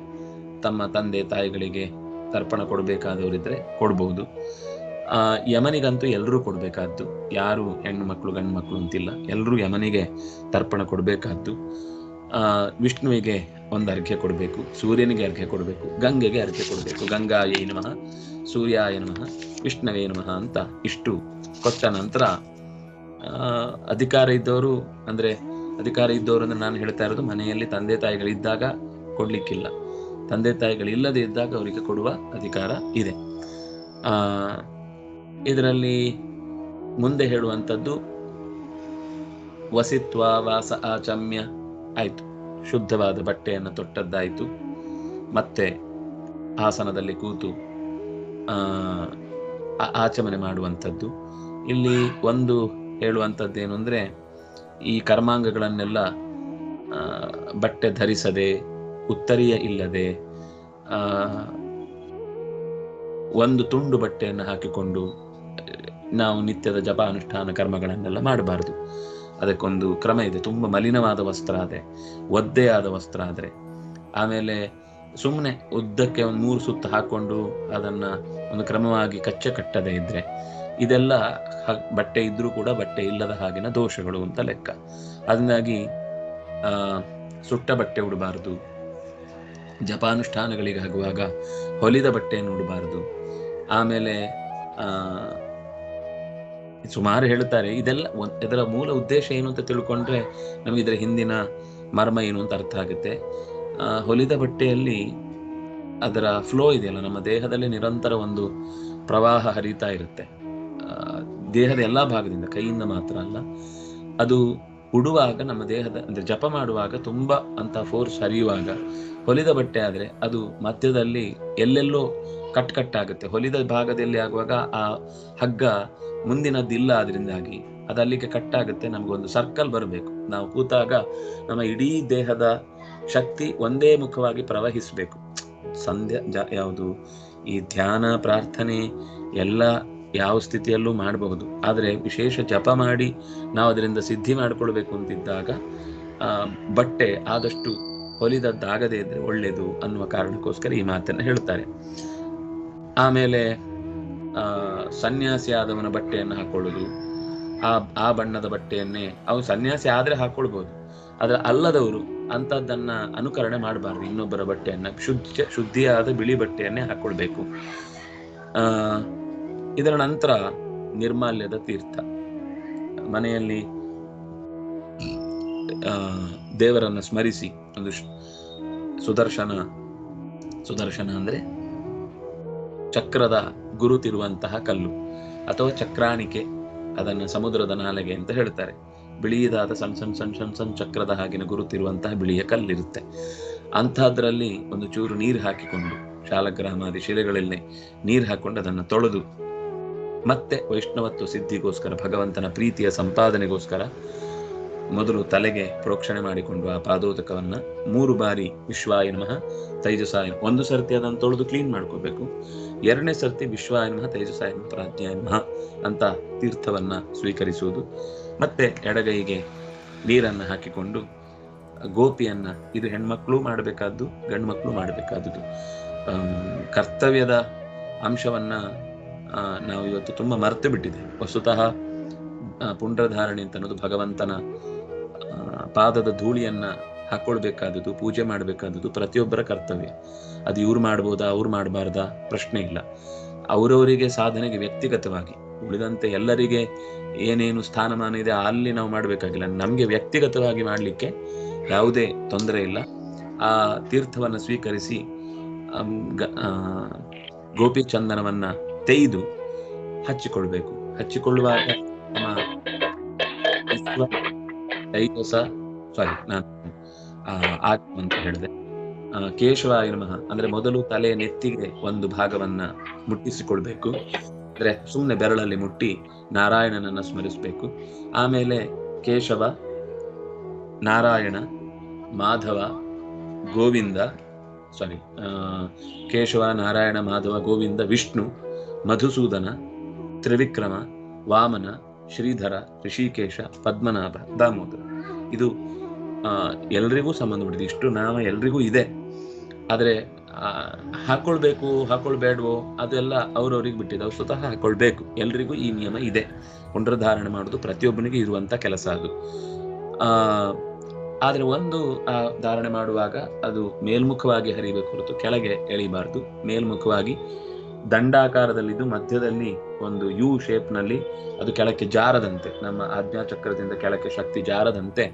ತಮ್ಮ ತಂದೆ ತಾಯಿಗಳಿಗೆ ತರ್ಪಣ ಕೊಡಬೇಕಾದವರಿದ್ರೆ ಕೊಡ್ಬಹುದು ಆ, ಯಮನಿಗಂತೂ ಎಲ್ಲರೂ ಕೊಡ್ಬೇಕಾದ್ದು. ಯಾರು ಹೆಣ್ಣು ಮಕ್ಕಳು ಗಂಡು ಮಕ್ಕಳು ಅಂತಿಲ್ಲ. ಎಲ್ಲರೂ ಯಮನಿಗೆ ತರ್ಪಣ ಕೊಡ್ಬೇಕಾದ್ದು. ಆ, ವಿಷ್ಣುವಿಗೆ ಒಂದು ಅರ್ಘ್ಯ ಕೊಡಬೇಕು, ಸೂರ್ಯನಿಗೆ ಅರ್ಘ್ಯ ಕೊಡಬೇಕು, ಗಂಗೆಗೆ ಅರ್ಘ್ಯ ಕೊಡಬೇಕು. ಗಂಗಾ ನಮಃ, ಸೂರ್ಯಾಯ ನಮಃ, ವಿಷ್ಣುವೇ ನಮಃ ಅಂತ ಇಷ್ಟು ಕೊಟ್ಟ ನಂತರ ಅಧಿಕಾರ ಇದ್ದವರು ಅಂದ್ರೆ ಅಧಿಕಾರ ಇದ್ದವರು ಅಂದ್ರೆ ನಾನು ಹೇಳ್ತಾ ಇರೋದು ಮನೆಯಲ್ಲಿ ತಂದೆ ತಾಯಿಗಳಿದ್ದಾಗ ಕೊಡ್ಲಿಕ್ಕಿಲ್ಲ. ತಂದೆ ತಾಯಿಗಳು ಇಲ್ಲದೆ ಇದ್ದಾಗ ಅವರಿಗೆ ಕೊಡುವ ಅಧಿಕಾರ ಇದೆ. ಆ ಇದರಲ್ಲಿ ಮುಂದೆ ಹೇಳುವಂಥದ್ದು ವಸಿತ್ವ, ವಾಸ, ಆಚಮ್ಯ ಆಯಿತು. ಶುದ್ಧವಾದ ಬಟ್ಟೆಯನ್ನು ತೊಟ್ಟದ್ದಾಯಿತು. ಮತ್ತೆ ಆಸನದಲ್ಲಿ ಕೂತು ಆಚಮನೆ ಮಾಡುವಂಥದ್ದು. ಇಲ್ಲಿ ಒಂದು ಹೇಳುವಂಥದ್ದೇನು ಅಂದರೆ, ಈ ಕರ್ಮಾಂಗಗಳನ್ನೆಲ್ಲ ಬಟ್ಟೆ ಧರಿಸದೆ, ಉತ್ತರಿಯ ಇಲ್ಲದೆ ಒಂದು ತುಂಡು ಬಟ್ಟೆಯನ್ನು ಹಾಕಿಕೊಂಡು ನಾವು ನಿತ್ಯದ ಜಪ ಅನುಷ್ಠಾನ ಕರ್ಮಗಳನ್ನೆಲ್ಲ ಮಾಡಬಾರದು. ಅದಕ್ಕೊಂದು ಕ್ರಮ ಇದೆ. ತುಂಬ ಮಲಿನವಾದ ವಸ್ತ್ರ ಆದ್ರೆ, ಒದ್ದೆಯಾದ ವಸ್ತ್ರ ಆದ್ರೆ. ಆಮೇಲೆ ಸುಮ್ಮನೆ ಉದ್ದಕ್ಕೆ ಒಂದು ಮೂರು ಸುತ್ತ ಹಾಕೊಂಡು ಅದನ್ನ ಒಂದು ಕ್ರಮವಾಗಿ ಕಚ್ಚೆ ಕಟ್ಟದೆ ಇದ್ರೆ, ಇದೆಲ್ಲ ಬಟ್ಟೆ ಇದ್ರೂ ಕೂಡ ಬಟ್ಟೆ ಇಲ್ಲದ ಹಾಗಿನ ದೋಷಗಳು ಅಂತ ಲೆಕ್ಕ. ಅದರಿಂದಾಗಿ ಆ, ಸುಟ್ಟ ಬಟ್ಟೆ ಉಡಬಾರದು. ಜಪಾನುಷ್ಠಾನಗಳಿಗೆ ಆಗುವಾಗ ಹೊಲಿದ ಬಟ್ಟೆಯನ್ನು ಉಡಬಾರದು. ಆಮೇಲೆ, ಆ ಸುಮಾರು ಹೇಳುತ್ತಾರೆ, ಇದೆಲ್ಲ ಇದರ ಮೂಲ ಉದ್ದೇಶ ಏನು ಅಂತ ತಿಳ್ಕೊಂಡ್ರೆ ನಮಗೆ ಇದರ ಹಿಂದಿನ ಮರ್ಮ ಏನು ಅಂತ ಅರ್ಥ ಆಗುತ್ತೆ. ಹೊಲಿದ ಬಟ್ಟೆಯಲ್ಲಿ ಅದರ ಫ್ಲೋ ಇದೆಯಲ್ಲ, ನಮ್ಮ ದೇಹದಲ್ಲಿ ನಿರಂತರ ಒಂದು ಪ್ರವಾಹ ಹರಿತಾ ಇರುತ್ತೆ. ದೇಹದ ಎಲ್ಲಾ ಭಾಗದಿಂದ, ಕೈಯಿಂದ ಮಾತ್ರ ಅಲ್ಲ, ಅದು ಉಡುವಾಗ, ನಮ್ಮ ದೇಹದ, ಅಂದ್ರೆ ಜಪ ಮಾಡುವಾಗ ತುಂಬಾ ಅಂತ ಫೋರ್ಸ್ ಹರಿಯುವಾಗ, ಹೊಲಿದ ಬಟ್ಟೆ ಆದ್ರೆ ಅದು ಮಧ್ಯದಲ್ಲಿ ಎಲ್ಲೆಲ್ಲೋ ಕಟ್ ಕಟ್ ಆಗುತ್ತೆ. ಹೊಲಿದ ಭಾಗದಲ್ಲಿ ಆಗುವಾಗ ಆ ಹಗ್ಗ ಮುಂದಿನದ್ದಿಲ್ಲ ಅದರಿಂದಾಗಿ ಅದು ಅಲ್ಲಿಗೆ ಕಟ್ ಆಗುತ್ತೆ ನಮಗೊಂದು ಸರ್ಕಲ್ ಬರಬೇಕು. ನಾವು ಕೂತಾಗ ನಮ್ಮ ಇಡೀ ದೇಹದ ಶಕ್ತಿ ಒಂದೇ ಮುಖವಾಗಿ ಪ್ರವಹಿಸಬೇಕು. ಸಂಧ್ಯಾ ಯಾವುದು? ಈ ಧ್ಯಾನ, ಪ್ರಾರ್ಥನೆ ಎಲ್ಲ ಯಾವ ಸ್ಥಿತಿಯಲ್ಲೂ ಮಾಡಬಹುದು. ಆದರೆ ವಿಶೇಷ ಜಪ ಮಾಡಿ ನಾವು ಅದರಿಂದ ಸಿದ್ಧಿ ಮಾಡಿಕೊಳ್ಬೇಕು ಅಂತಿದ್ದಾಗ ಬಟ್ಟೆ ಆದಷ್ಟು ಹೊಲಿದದ್ದಾಗದೇ ಇದ್ರೆ ಒಳ್ಳೆಯದು ಅನ್ನುವ ಕಾರಣಕ್ಕೋಸ್ಕರ ಈ ಮಾತನ್ನು ಹೇಳ್ತಾರೆ. ಆಮೇಲೆ, ಆ ಸನ್ಯಾಸಿ ಆದವನ ಬಟ್ಟೆಯನ್ನು ಹಾಕೊಳ್ಳುದು. ಆ ಆ ಬಣ್ಣದ ಬಟ್ಟೆಯನ್ನೇ ಅವು ಸನ್ಯಾಸಿ ಆದ್ರೆ ಹಾಕೊಳ್ಬಹುದು ಆದ್ರೆ ಅಲ್ಲದವರು ಅಂತದ್ದನ್ನ ಅನುಕರಣೆ ಮಾಡಬಾರ್ದು. ಇನ್ನೊಬ್ಬರ ಬಟ್ಟೆಯನ್ನ, ಶುದ್ಧ, ಶುದ್ಧಿಯಾದ ಬಿಳಿ ಬಟ್ಟೆಯನ್ನೇ ಹಾಕೊಳ್ಬೇಕು. ಆ, ಇದರ ನಂತರ ನಿರ್ಮಾಲ್ಯದ ತೀರ್ಥ. ಮನೆಯಲ್ಲಿ ದೇವರನ್ನ ಸ್ಮರಿಸಿ, ಒಂದು ಸುದರ್ಶನ ಸುದರ್ಶನ ಅಂದ್ರೆ ಚಕ್ರದ ಗುರುತಿರುವಂತಹ ಕಲ್ಲು ಅಥವಾ ಚಕ್ರಾಣಿಕೆ, ಅದನ್ನು ಸಮುದ್ರದ ನಾಲೆಗೆ ಅಂತ ಹೇಳ್ತಾರೆ. ಬಿಳಿಯದಾದ ಸಣ್ಣ ಸಣ್ಣ ಸಣ್ಣ ಸಣ್ಣ ಸಣ್ಣ ಚಕ್ರದ ಹಾಗಿನ ಗುರುತಿರುವಂತಹ ಬಿಳಿಯ ಕಲ್ಲಿರುತ್ತೆ. ಅಂಥದ್ರಲ್ಲಿ ಒಂದು ಚೂರು ನೀರು ಹಾಕಿಕೊಂಡು, ಶಾಲಗ್ರಾಮಾದಿ ಶಿಲೆಗಳಲ್ಲಿ ನೀರು ಹಾಕೊಂಡು ಅದನ್ನು ತೊಳೆದು, ಮತ್ತೆ ವೈಷ್ಣವತ್ವ ಸಿದ್ಧಿಗೋಸ್ಕರ, ಭಗವಂತನ ಪ್ರೀತಿಯ ಸಂಪಾದನೆಗೋಸ್ಕರ ಮೊದಲು ತಲೆಗೆ ಪ್ರೋಕ್ಷಣೆ ಮಾಡಿಕೊಂಡು ಆ ಪಾದೋದಕವನ್ನ ಮೂರು ಬಾರಿ ವಿಶ್ವಾಯ ನಮಃ, ತೈಜಸಾಯ ಒಂದು ಸರ್ತಿ ಅದನ್ನು ತೊಳೆದು ಕ್ಲೀನ್ ಮಾಡ್ಕೋಬೇಕು. ಎರಡನೇ ಸರ್ತಿ ವಿಶ್ವಾಯ ನಮಃ, ತೈಜಸಾಯ ಪ್ರಾಜ್ಞಾಯ ನಮಃ ಅಂತ ತೀರ್ಥವನ್ನ ಸ್ವೀಕರಿಸುವುದು. ಮತ್ತೆ ಎಡಗೈಗೆ ನೀರನ್ನ ಹಾಕಿಕೊಂಡು ಗೋಪಿಯನ್ನ, ಇದು ಹೆಣ್ಮಕ್ಳು ಮಾಡಬೇಕಾದ್ದು ಗಂಡು ಮಕ್ಕಳು ಮಾಡಬೇಕಾದದ್ದು ಕರ್ತವ್ಯದ ಅಂಶವನ್ನ ನಾವು ಇವತ್ತು ತುಂಬಾ ಮರೆತು ಬಿಟ್ಟಿದೆ ವಸ್ತುತಃ ಪುಂಡ್ರಧಾರಣೆ ಅಂತ ಅನ್ನೋದು ಭಗವಂತನ ಪಾದದ ಧೂಳಿಯನ್ನ ಹಾಕೊಳ್ಬೇಕಾದದ್ದು, ಪೂಜೆ ಮಾಡಬೇಕಾದದ್ದು ಪ್ರತಿಯೊಬ್ಬರ ಕರ್ತವ್ಯ. ಅದು ಇವ್ರು ಮಾಡ್ಬೋದಾ, ಅವ್ರು ಮಾಡಬಾರ್ದಾ? ಪ್ರಶ್ನೆ ಇಲ್ಲ. ಅವರವರಿಗೆ ಸಾಧನೆಗೆ ವ್ಯಕ್ತಿಗತವಾಗಿ. ಉಳಿದಂತೆ ಎಲ್ಲರಿಗೆ ಏನೇನು ಸ್ಥಾನಮಾನ ಇದೆ ಅಲ್ಲಿ ನಾವು ಮಾಡಬೇಕಾಗಿಲ್ಲ. ನಮಗೆ ವ್ಯಕ್ತಿಗತವಾಗಿ ಮಾಡಲಿಕ್ಕೆ ಯಾವುದೇ ತೊಂದರೆ ಇಲ್ಲ. ಆ ತೀರ್ಥವನ್ನು ಸ್ವೀಕರಿಸಿ ಗೋಪಿ ಚಂದನವನ್ನ ತೆಗೆದು ಹಚ್ಚಿಕೊಳ್ಬೇಕು. ಹಚ್ಚಿಕೊಳ್ಳುವಾಗ ವಿಶ್ವ ಸಾರಿ ನಾನು ಆತ್ಮ ಅಂತ ಹೇಳಿದೆ. ಆ, ಕೇಶವಾಯ ನಮಃ ಅಂದ್ರೆ ಮೊದಲು ತಲೆಯ ನೆತ್ತಿಗೆ ಒಂದು ಭಾಗವನ್ನ ಮುಟ್ಟಿಸಿಕೊಳ್ಬೇಕು. ಅಂದ್ರೆ ಸುಮ್ಮನೆ ಬೆರಳಲ್ಲಿ ಮುಟ್ಟಿ ನಾರಾಯಣನನ್ನ ಸ್ಮರಿಸಬೇಕು. ಆಮೇಲೆ ಕೇಶವ ನಾರಾಯಣ ಮಾಧವ ಗೋವಿಂದ ಸಾರಿ ಕೇಶವ ನಾರಾಯಣ ಮಾಧವ ಗೋವಿಂದ ವಿಷ್ಣು ಮಧುಸೂದನ ತ್ರಿವಿಕ್ರಮ ವಾಮನ ಶ್ರೀಧರ, ಋಷಿಕೇಶ, ಪದ್ಮನಾಭ, ದಾಮೋದರ. ಇದು ಎಲ್ರಿಗೂ ಸಂಬಂಧಪಟ್ಟಿದೆ. ಇಷ್ಟು ನಾಮ ಎಲ್ರಿಗೂ ಇದೆ. ಆದರೆ ಹಾಕೊಳ್ಬೇಕು ಹಾಕೊಳ್ಬೇಡವೋ ಅದೆಲ್ಲ ಅವ್ರವ್ರಿಗೆ ಬಿಟ್ಟಿದೆ. ಅವ್ರು ಸ್ವತಃ ಹಾಕೊಳ್ಬೇಕು. ಎಲ್ರಿಗೂ ಈ ನಿಯಮ ಇದೆ. ಪುನರ್ಧಾರಣೆ ಮಾಡೋದು ಪ್ರತಿಯೊಬ್ಬನಿಗೆ ಇರುವಂತ ಕೆಲಸ ಅದು. ಆದ್ರೆ ಒಂದು, ಆ, ಧಾರಣೆ ಮಾಡುವಾಗ ಅದು ಮೇಲ್ಮುಖವಾಗಿ ಹರಿಬೇಕು ಹೊರತು ಕೆಳಗೆ ಎಳಿಬಾರ್ದು. ಮೇಲ್ಮುಖವಾಗಿ ದಂಡಾಕಾರದಲ್ಲಿದ್ದು ಮಧ್ಯದಲ್ಲಿ ಒಂದು ಯು ಶೇಪ್ನಲ್ಲಿ ಅದು ಕೆಳಕ್ಕೆ ಜಾರದಂತೆ, ನಮ್ಮ ಆಜ್ಞಾಚಕ್ರದಿಂದ ಕೆಳಕ್ಕೆ ಶಕ್ತಿ ಜಾರದಂತೆ.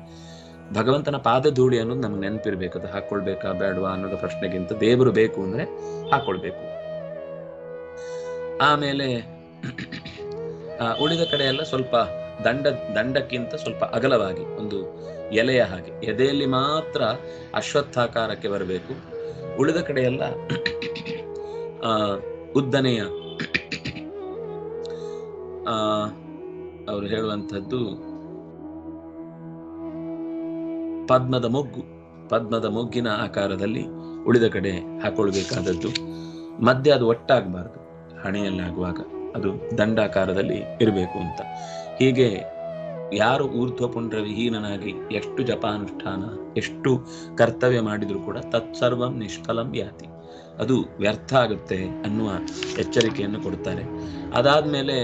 ಭಗವಂತನ ಪಾದ ಧೂಳಿ ಅನ್ನೋದು ನಮ್ಗೆ ನೆನಪಿರ್ಬೇಕು, ಅದು ಹಾಕೊಳ್ಬೇಕಾ, ಬೇಡವಾ ಅನ್ನೋದು ಪ್ರಶ್ನೆಗಿಂತ ದೇವರು ಬೇಕು ಅಂದ್ರೆ ಹಾಕೊಳ್ಬೇಕು. ಆಮೇಲೆ ಉಳಿದ ಕಡೆ ಎಲ್ಲ ಸ್ವಲ್ಪ ದಂಡ, ದಂಡಕ್ಕಿಂತ ಸ್ವಲ್ಪ ಅಗಲವಾಗಿ, ಒಂದು ಎಲೆಯ ಹಾಗೆ, ಎದೆಯಲ್ಲಿ ಮಾತ್ರ ಅಶ್ವತ್ಥಾಕಾರಕ್ಕೆ ಬರಬೇಕು. ಉಳಿದ ಕಡೆ ಎಲ್ಲ, ಆ ಉದ್ದನೆಯ ಅವರು ಹೇಳುವಂಥದ್ದು ಪದ್ಮದ ಮೊಗ್ಗು. ಪದ್ಮದ ಮೊಗ್ಗಿನ ಆಕಾರದಲ್ಲಿ ಉಳಿದ ಕಡೆ ಹಾಕೊಳ್ಬೇಕಾದದ್ದು. ಮಧ್ಯ ಅದು ಒಟ್ಟಾಗಬಾರ್ದು, ಹಣೆಯಲ್ಲಾಗುವಾಗ ಅದು ದಂಡಾಕಾರದಲ್ಲಿ ಇರಬೇಕು ಅಂತ. ಹೀಗೆ ಯಾರು ಊರ್ಧ್ವ ಪುಂಡ್ರ ವಿಹೀನನಾಗಿ ಎಷ್ಟು ಜಪಾನುಷ್ಠಾನ, ಎಷ್ಟು ಕರ್ತವ್ಯ ಮಾಡಿದ್ರು ಕೂಡ ತತ್ಸರ್ವಂ ನಿಷ್ಫಲಂ ಯಾತಿ. ಅದು ವ್ಯರ್ಥ ಆಗುತ್ತೆ ಅನ್ನುವ ಎಚ್ಚರಿಕೆಯನ್ನು ಕೊಡ್ತಾರೆ ಅದಾದ್ಮೇಲೆ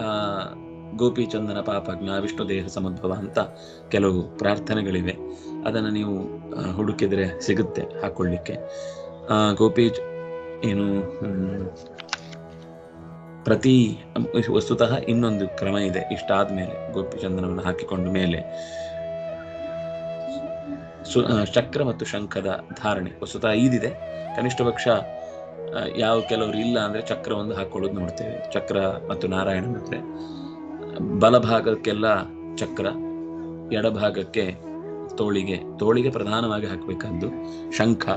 ಆ ಗೋಪಿಚಂದನ ಪಾಪಜ್ಞ ವಿಷ್ಣು ದೇಹ ಸಮದ್ಭವ ಅಂತ ಕೆಲವು ಪ್ರಾರ್ಥನೆಗಳಿವೆ. ಅದನ್ನು ನೀವು ಹುಡುಕಿದ್ರೆ ಸಿಗುತ್ತೆ ಹಾಕೊಳ್ಳಿಕ್ಕೆ ಆ, ಗೋಪಿ ಏನು ಪ್ರತಿ ವಸ್ತುತಃ ಇನ್ನೊಂದು ಕ್ರಮ ಇದೆ. ಇಷ್ಟಾದ್ಮೇಲೆ ಗೋಪಿಚಂದನವನ್ನು ಹಾಕಿಕೊಂಡ ಮೇಲೆ. ಚಕ್ರ ಮತ್ತು ಶಂಖದ ಧಾರಣೆ ವಸ್ತುತಃ ಐದಿದೆ. ಕನಿಷ್ಠ ಪಕ್ಷ ಯಾವ ಕೆಲವರು ಇಲ್ಲ ಅಂದ್ರೆ ಚಕ್ರ ಒಂದು ಹಾಕೊಳ್ಳೋದು ನೋಡ್ತೇವೆ. ಚಕ್ರ ಮತ್ತು ನಾರಾಯಣ ಮುದ್ರೆ ಬಲಭಾಗಕ್ಕೆಲ್ಲ ಚಕ್ರ, ಎಡಭಾಗಕ್ಕೆ ತೋಳಿಗೆ ತೋಳಿಗೆ ಪ್ರಧಾನವಾಗಿ ಹಾಕಬೇಕಾದ್ದು ಶಂಖ,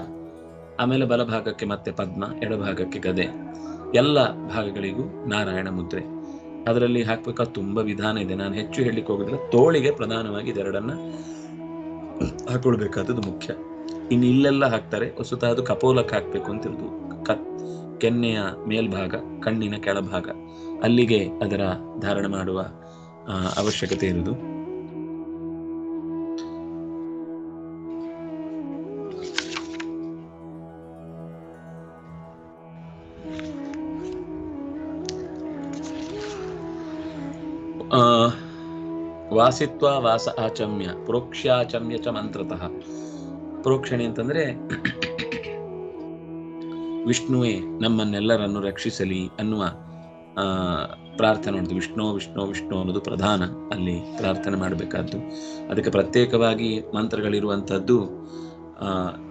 ಆಮೇಲೆ ಬಲಭಾಗಕ್ಕೆ ಮತ್ತೆ ಪದ್ಮ, ಎಡಭಾಗಕ್ಕೆ ಗದೆ. ಎಲ್ಲ ಭಾಗಗಳಿಗೂ ನಾರಾಯಣ ಮುದ್ರೆ. ಅದರಲ್ಲಿ ಹಾಕ್ಬೇಕಾದ ತುಂಬಾ ವಿಧಾನ ಇದೆ. ನಾನು ಹೆಚ್ಚು ಹೇಳಲಿಕ್ಕೆ ಹೋಗಿದ್ರೆ ತೋಳಿಗೆ ಪ್ರಧಾನವಾಗಿ ಇದೆರಡನ್ನ ಹಾಕೊಳ್ಬೇಕಾದದ್ದು ಮುಖ್ಯ. ಇನ್ನು ಇಲ್ಲೆಲ್ಲ ಹಾಕ್ತಾರೆ, ವಸ್ತುತಃ ಅದು ಕಪೋಲಕ್ಕೆ ಹಾಕ್ಬೇಕು ಅಂತಿರುದು ಕತ್ ಕೆನ್ನೆಯ ಮೇಲ್ಭಾಗ, ಕಣ್ಣಿನ ಕೆಳಭಾಗ, ಅಲ್ಲಿಗೆ ಅದರ ಧಾರಣ ಮಾಡುವ ಅವಶ್ಯಕತೆ ಇರುವುದು ವಾಸಿತ್ವ ವಾಸ ಆಚಮ್ಯ, ಪ್ರೋಕ್ಷ್ಯಾಚಮ್ಯ ಚ ಮಂತ್ರತಃ. ಪ್ರೋಕ್ಷಣೆ ಅಂತಂದ್ರೆ ವಿಷ್ಣುವೇ ನಮ್ಮನ್ನೆಲ್ಲರನ್ನು ರಕ್ಷಿಸಲಿ ಅನ್ನುವ ಆ, ಪ್ರಾರ್ಥನೆ ಮಾಡುದು ವಿಷ್ಣು ವಿಷ್ಣು ವಿಷ್ಣು ಅನ್ನೋದು ಪ್ರಧಾನ ಅಲ್ಲಿ ಪ್ರಾರ್ಥನೆ ಮಾಡಬೇಕಾದ್ದು. ಅದಕ್ಕೆ ಪ್ರತ್ಯೇಕವಾಗಿ ಮಂತ್ರಗಳಿರುವಂತಹದ್ದು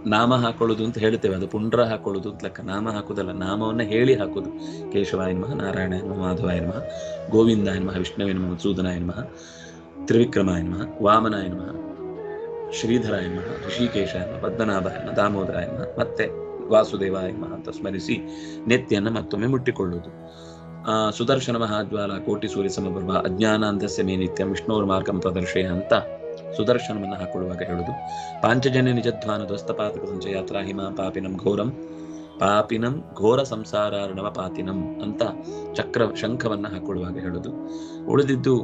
ನಾಮ ಹಾಕೊಳ್ಳೋದು ಅಂತ ಹೇಳ್ತೇವೆ. ಅದು ಪುಂಡ್ರ ಹಾಕೊಳ್ಳೋದು ಅಂತ ಲೆಕ್ಕ. ನಾಮ ಹಾಕೋದಲ್ಲ. ನಾಮವನ್ನ ಹೇಳಿ ಹಾಕೋದು. ಕೇಶವಾಯ ನಮಃ ನಾರಾಯಣ ನಮಃ ಮಾಧವಾಯ ನಮಃ ಗೋವಿಂದಾಯ ನಮಃ ವಿಷ್ಣುವೇ ನಮಃ ನಮಃ ತ್ರಿವಿಕ್ರಮಾಯ ನಮಃ ವಾಮನಾಯ ನಮಃ ಶ್ರೀಧರಾಯ ನಮಃ ಋಷಿಕೇಶ ಎಂಬ ಪದ್ಮನಾಭ ನಮಃ ದಾಮೋದರಾಯ ನಮಃ ಮತ್ತೆ ವಾಸುದೇವಾಯ ನಮಃ ಅಂತ ಸ್ಮರಿಸಿ ನೆತ್ತಿಯನ್ನು ಮತ್ತೊಮ್ಮೆ ಮುಟ್ಟಿಕೊಳ್ಳುವುದು. ಆ, ಸುದರ್ಶನ ಮಹಾಜ್ವಾಲ ಕೋಟಿ ಸೂರ್ಯ ಸಮಪ್ರಭ ಅಜ್ಞಾನ ಅಂಧಸ್ಯ ಮೇ ನಿತ್ಯ ವಿಷ್ಣುವರ್ ಮಾರ್ಗಂ ಪ್ರದರ್ಶಯ ಅಂತ ಸುದರ್ಶನವನ್ನು ಹಾಕೊಳ್ಳುವಾಗ ಹೇಳುದು. ಪಾಂಚಜನ್ಯ ನಿಜಧ್ವಾನ ಧ್ವಸ್ತಪಾತಕ ಸಂಚಯಾತ್ರ ಹಿಮ ಪಾಪಿನಂ ಘೋರಂ ಪಾಪಿನಂ ಘೋರ ಸಂಸಾರಾರ್ಣವ ಪಾತಿನಂ ಅಂತ ಚಕ್ರ ಶಂಖವನ್ನು ಹಾಕೊಳ್ಳುವಾಗ ಹೇಳುದು. ಉಳಿದಿದ್ದು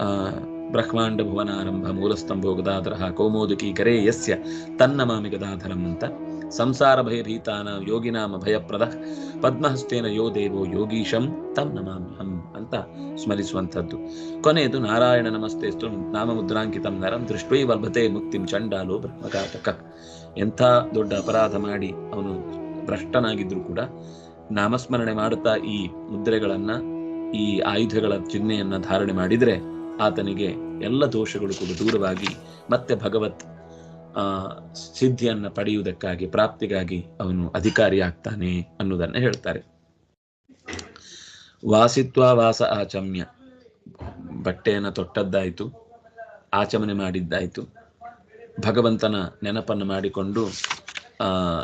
ಆ ಬ್ರಹ್ಮಾಂಡ ಭುವನಾರಂಭ ಮೂಲಸ್ತಂಭೋ ಗದಾಧರ ಕೌಮೋದಕಿ ಕರೆ ಯಸ್ಯ ತನ್ನಮಾಮಿ ಗದಾಧರಂ ಅಂತ. ಸಂಸಾರ ಭಯಭೀತಾನ ಯೋಗಿನಾಮ ಭಯಪ್ರದ ಪದ್ಮಹಸ್ತೇನ ಯೋ ದೇವೋ ಯೋಗೀಶಂ ತಂ ನಮಾಮ್ಯಹಂ ಅಂತ ಸ್ಮರಿಸುವಂಥದ್ದು ಕೊನೆಯದು ನಾರಾಯಣ ನಮಸ್ತೆ ನಾಮ ಮುದ್ರಾಂಕಿತಂ ನರಂ ದೃಷ್ಟೈ ವರ್ಭತೆ ಮುಕ್ತಿಂ ಚಂಡಾಲೋ ಬ್ರಹ್ಮಘಾತಕ. ಎಂಥ ದೊಡ್ಡ ಅಪರಾಧ ಮಾಡಿ ಅವನು ಭ್ರಷ್ಟನಾಗಿದ್ರು ಕೂಡ ನಾಮಸ್ಮರಣೆ ಮಾಡುತ್ತಾ ಈ ಮುದ್ರೆಗಳನ್ನ, ಈ ಆಯುಧಗಳ ಚಿಹ್ನೆಯನ್ನ ಧಾರಣೆ ಮಾಡಿದ್ರೆ ಆತನಿಗೆ ಎಲ್ಲ ದೋಷಗಳು ಕೂಡ ದೂರವಾಗಿ ಮತ್ತೆ ಭಗವತ್ ಆ ಸಿದ್ಧಿಯನ್ನ ಪಡೆಯುವುದಕ್ಕಾಗಿ ಪ್ರಾಪ್ತಿಗಾಗಿ ಅವನು ಅಧಿಕಾರಿ ಆಗ್ತಾನೆ ಅನ್ನೋದನ್ನ ಹೇಳ್ತಾರೆ. ವಾಸಿತ್ವ ವಾಸ ಆಚಮ್ಯ. ಬಟ್ಟೆಯನ್ನು ತೊಟ್ಟದ್ದಾಯ್ತು ಆಚಮನೆ ಮಾಡಿದ್ದಾಯಿತು. ಭಗವಂತನ ನೆನಪನ್ನು ಮಾಡಿಕೊಂಡು ಆ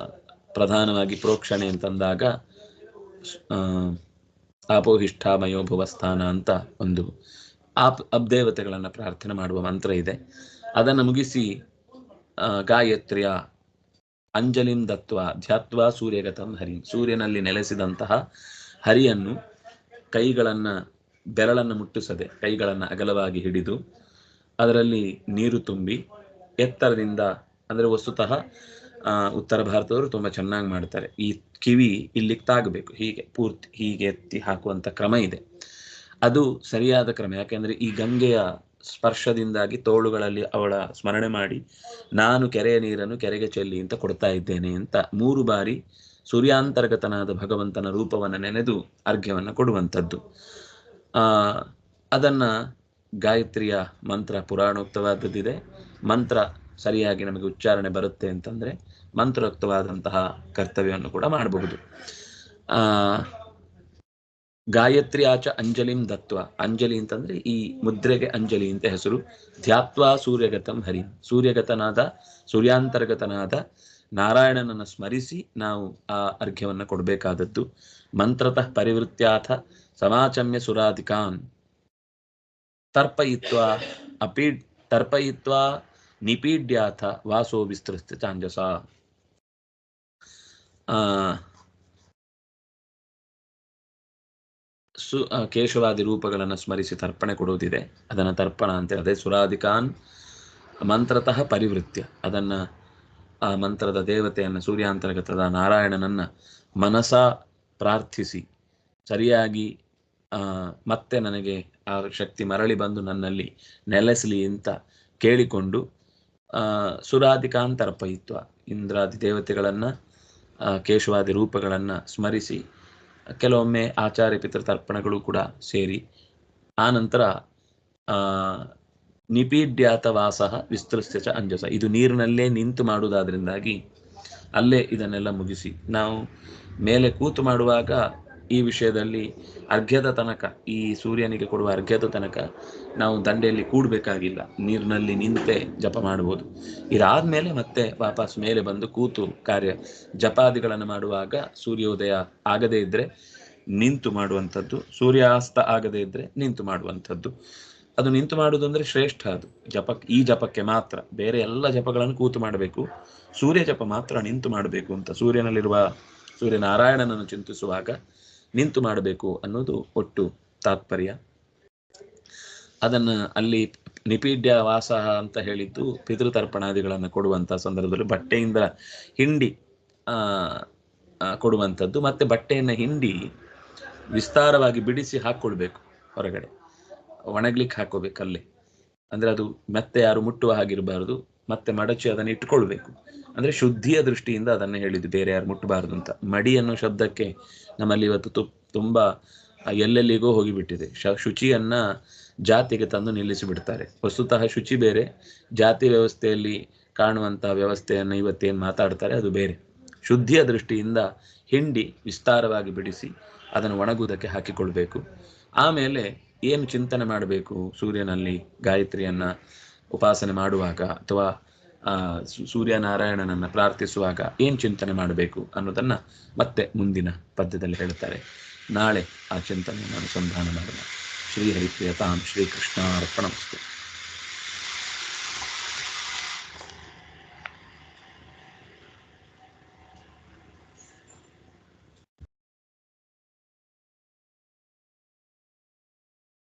ಪ್ರಧಾನವಾಗಿ ಪ್ರೋಕ್ಷಣೆ ಅಂತಂದಾಗ ಆ, ಆಪೋಹಿಷ್ಠಾಮಯೋ ಸ್ಥಾನ ಅಂತ ಒಂದು ಆಪ್ ಅಬ್ದೇವತೆಗಳನ್ನು ಪ್ರಾರ್ಥನೆ ಮಾಡುವ ಮಂತ್ರ ಇದೆ. ಅದನ್ನು ಮುಗಿಸಿ ಆ, ಗಾಯತ್ರಿಯ ಅಂಜಲಿಂ ದತ್ವ ಧ್ಯಾತ್ವ ಸೂರ್ಯಗತಂ ಹರಿ. ಸೂರ್ಯನಲ್ಲಿ ನೆಲೆಸಿದಂತಹ ಹರಿಯನ್ನು ಕೈಗಳನ್ನು ಬೆರಳನ್ನು ಮುಟ್ಟಿಸದೆ ಕೈಗಳನ್ನು ಅಗಲವಾಗಿ ಹಿಡಿದು ಅದರಲ್ಲಿ ನೀರು ತುಂಬಿ ಎತ್ತರದಿಂದ ಅಂದರೆ ವಸ್ತುತಃ ಉತ್ತರ ಭಾರತದವರು ತುಂಬ ಚೆನ್ನಾಗಿ ಮಾಡ್ತಾರೆ. ಈ ಕಿವಿ ಇಲ್ಲಿಗೆ ತಾಗಬೇಕು ಹೀಗೆ ಪೂರ್ತಿ ಹೀಗೆ ಎತ್ತಿ ಹಾಕುವಂಥ ಕ್ರಮ ಇದೆ. ಅದು ಸರಿಯಾದ ಕ್ರಮ. ಯಾಕೆಂದ್ರೆ ಈ ಗಂಗೆಯ ಸ್ಪರ್ಶದಿಂದಾಗಿ ತೋಳುಗಳಲ್ಲಿ ಅವಳ ಸ್ಮರಣೆ ಮಾಡಿ, ನಾನು ಕೆರೆಯ ನೀರನ್ನು ಕೆರೆಗೆ ಚೆಲ್ಲಿ ಅಂತ ಕೊಡ್ತಾ ಇದ್ದೇನೆ ಅಂತ ಮೂರು ಬಾರಿ ಸೂರ್ಯಾಂತರ್ಗತನಾದ ಭಗವಂತನ ರೂಪವನ್ನು ನೆನೆದು ಅರ್ಘ್ಯವನ್ನು ಕೊಡುವಂಥದ್ದು. ಆ, ಅದನ್ನ ಗಾಯತ್ರಿಯ ಮಂತ್ರ ಪುರಾಣೋಕ್ತವಾದದ್ದಿದೆ. ಮಂತ್ರ ಸರಿಯಾಗಿ ನಮಗೆ ಉಚ್ಚಾರಣೆ ಬರುತ್ತೆ ಅಂತಂದ್ರೆ ಮಂತ್ರೋಕ್ತವಾದಂತಹ ಕರ್ತವ್ಯವನ್ನು ಕೂಡ ಮಾಡಬಹುದು. ಆ ಗಾಯತ್ರಿ ಆಚ ಅಂಜಲಿಂ ದತ್ವ. ಅಂಜಲಿ ಅಂತಂದ್ರೆ ಈ ಮುದ್ರೆಗೆ ಅಂಜಲಿ ಅಂತ ಹೆಸರು. ಧ್ಯಾತ್ವ ಸೂರ್ಯಗತಂ ಹರಿ. ಸೂರ್ಯಗತನಾದ, ಸೂರ್ಯಾಂತರ್ಗತನಾದ ನಾರಾಯಣನನ್ನು ಸ್ಮರಿಸಿ ನಾವು ಆ ಅರ್ಘ್ಯವನ್ನು ಕೊಡಬೇಕಾದದ್ದು. ಮಂತ್ರತಃ ಪರಿವೃತ್ಯಾಥ ಸಮಾಚಮ್ಯ ಸುರಾಧಿಕಾನ್. ತರ್ಪಯಿತ್ವ ಅಪೀ ತರ್ಪಯಿತ್ವಾ ನಿಪೀಡ್ಯಾಥ ವಾಸೋ ವಿಸ್ತೃತ ಚಾಂಜಸ. ಆ ಸು ಕೇಶವಾದಿ ರೂಪಗಳನ್ನು ಸ್ಮರಿಸಿ ತರ್ಪಣೆ ಕೊಡುವುದಿದೆ. ಅದನ್ನು ತರ್ಪಣ ಅಂತ ಅದೇ ಸುರಾಧಿಕಾನ್ ಮಂತ್ರತಃ ಪರಿವೃತ್ಯ. ಅದನ್ನ, ಆ ಮಂತ್ರದ ದೇವತೆಯನ್ನು ಸೂರ್ಯಾಂತರ್ಗತದ ನಾರಾಯಣನನ್ನ ಮನಸ ಪ್ರಾರ್ಥಿಸಿ. ಸರಿಯಾಗಿ ಮತ್ತೆ ನನಗೆ ಆ ಶಕ್ತಿ ಮರಳಿ ಬಂದು ನನ್ನಲ್ಲಿ ನೆಲೆಸಲಿ ಅಂತ ಕೇಳಿಕೊಂಡು ಸುರಾಧಿಕಾನ್ ತರ್ಪಯಿತ್ವ. ಇಂದ್ರಾದಿ ದೇವತೆಗಳನ್ನು ಕೇಶವಾದಿ ರೂಪಗಳನ್ನು ಸ್ಮರಿಸಿ ಕೆಲವೊಮ್ಮೆ ಆಚಾರ್ಯ ಪಿತೃತರ್ಪಣಗಳು ಕೂಡ ಸೇರಿ, ಆ ನಂತರ ನಿಪೀಡ್ಯಾತ ವಾಸ ವಿಸ್ತೃತ ಅಂಜಸ. ಇದು ನೀರಿನಲ್ಲೇ ನಿಂತು ಮಾಡುವುದಾದ್ರಿಂದಾಗಿ, ಅಲ್ಲೇ ಇದನ್ನೆಲ್ಲ ಮುಗಿಸಿ, ನಾವು ಮೇಲೆ ಕೂತು ಮಾಡುವಾಗ ಈ ವಿಷಯದಲ್ಲಿ ಅರ್ಘ್ಯದ ತನಕ, ಈ ಸೂರ್ಯನಿಗೆ ಕೊಡುವ ಅರ್ಘ್ಯದ ತನಕ ನಾವು ದಂಡೆಯಲ್ಲಿ ಕೂಡಬೇಕಾಗಿಲ್ಲ. ನೀರಿನಲ್ಲಿ ನಿಂತೆ ಜಪ ಮಾಡಬಹುದು. ಇದಾದ್ಮೇಲೆ ಮತ್ತೆ ವಾಪಸ್ ಮೇಲೆ ಬಂದು ಕೂತು ಕಾರ್ಯ, ಜಪಾದಿಗಳನ್ನು ಮಾಡುವಾಗ ಸೂರ್ಯೋದಯ ಆಗದೇ ಇದ್ರೆ ನಿಂತು ಮಾಡುವಂಥದ್ದು, ಸೂರ್ಯಾಸ್ತ ಆಗದೇ ಇದ್ರೆ ನಿಂತು ಮಾಡುವಂಥದ್ದು. ಅದು ನಿಂತು ಮಾಡುವುದು ಅಂದ್ರೆ ಶ್ರೇಷ್ಠ ಅದು. ಜಪ, ಈ ಜಪಕ್ಕೆ ಮಾತ್ರ, ಬೇರೆ ಎಲ್ಲ ಜಪಗಳನ್ನು ಕೂತು ಮಾಡಬೇಕು. ಸೂರ್ಯ ಜಪ ಮಾತ್ರ ನಿಂತು ಮಾಡಬೇಕು ಅಂತ, ಸೂರ್ಯನಲ್ಲಿರುವ ಸೂರ್ಯನಾರಾಯಣನನ್ನು ಚಿಂತಿಸುವಾಗ ನಿಂತು ಮಾಡಬೇಕು ಅನ್ನೋದು ಒಟ್ಟು ತಾತ್ಪರ್ಯ. ಅದನ್ನ ಅಲ್ಲಿ ನಿಪೀಡ್ಯ ವಾಸ ಅಂತ ಹೇಳಿದ್ದು ಪಿತೃತರ್ಪಣಾದಿಗಳನ್ನು ಕೊಡುವಂತಹ ಸಂದರ್ಭದಲ್ಲಿ ಬಟ್ಟೆಯಿಂದ ಹಿಂಡಿ, ಆ ಕೊಡುವಂಥದ್ದು. ಮತ್ತೆ ಬಟ್ಟೆಯನ್ನ ಹಿಂಡಿ ವಿಸ್ತಾರವಾಗಿ ಬಿಡಿಸಿ ಹಾಕೊಳ್ಬೇಕು ಹೊರಗಡೆ. ಒಣಗ್ಲಿಕ್ಕೆ ಹಾಕೋಬೇಕಲ್ಲೇ ಅಂದ್ರೆ ಅದು ಮತ್ತೆ ಯಾರು ಮುಟ್ಟುವ ಹಾಗಿರಬಾರದು. ಮತ್ತೆ ಮಡಚಿ ಅದನ್ನು ಇಟ್ಕೊಳ್ಬೇಕು. ಅಂದ್ರೆ ಶುದ್ಧಿಯ ದೃಷ್ಟಿಯಿಂದ ಅದನ್ನು ಹೇಳಿದ್ದು, ಬೇರೆ ಯಾರು ಮುಟ್ಟಬಾರದು ಅಂತ. ಮಡಿ ಅನ್ನೋ ಶಬ್ದಕ್ಕೆ ನಮ್ಮಲ್ಲಿ ಇವತ್ತು ತು, ತುಂಬಾ ಎಲ್ಲೆಲ್ಲಿಗೋ ಹೋಗಿಬಿಟ್ಟಿದೆ. ಶ, ಶುಚಿಯನ್ನ ಜಾತಿಗೆ ತಂದು ನಿಲ್ಲಿಸಿಬಿಡ್ತಾರೆ. ವಸ್ತುತಃ ಶುಚಿ ಬೇರೆ, ಜಾತಿ ವ್ಯವಸ್ಥೆಯಲ್ಲಿ ಕಾಣುವಂತಹ ವ್ಯವಸ್ಥೆಯನ್ನು ಇವತ್ತೇನು ಮಾತಾಡ್ತಾರೆ, ಅದು ಬೇರೆ. ಶುದ್ಧಿಯ ದೃಷ್ಟಿಯಿಂದ ಹಿಂಡಿ ವಿಸ್ತಾರವಾಗಿ ಬಿಡಿಸಿ ಅದನ್ನು ಒಣಗುವುದಕ್ಕೆ ಹಾಕಿಕೊಳ್ಬೇಕು. ಆಮೇಲೆ ಏನು ಚಿಂತನೆ ಮಾಡಬೇಕು? ಸೂರ್ಯನಲ್ಲಿ ಗಾಯತ್ರಿಯನ್ನ ಉಪಾಸನೆ ಮಾಡುವಾಗ ಅಥವಾ ಆ, ಸೂರ್ಯನಾರಾಯಣನನ್ನ ಪ್ರಾರ್ಥಿಸುವಾಗ ಏನು ಚಿಂತನೆ ಮಾಡಬೇಕು ಅನ್ನೋದನ್ನ ಮತ್ತೆ ಮುಂದಿನ ಪದ್ಯದಲ್ಲಿ ಹೇಳ್ತಾರೆ ನಾಳೆ ಆ ಚಿಂತನೆಯನ್ನು ಅನುಸಂಧಾನ ಮಾಡೋಣ. ಶ್ರೀ ಹರಿಪ್ರಿಯತಾಂ ಶ್ರೀಕೃಷ್ಣ ಅರ್ಪಣಮಸ್ತು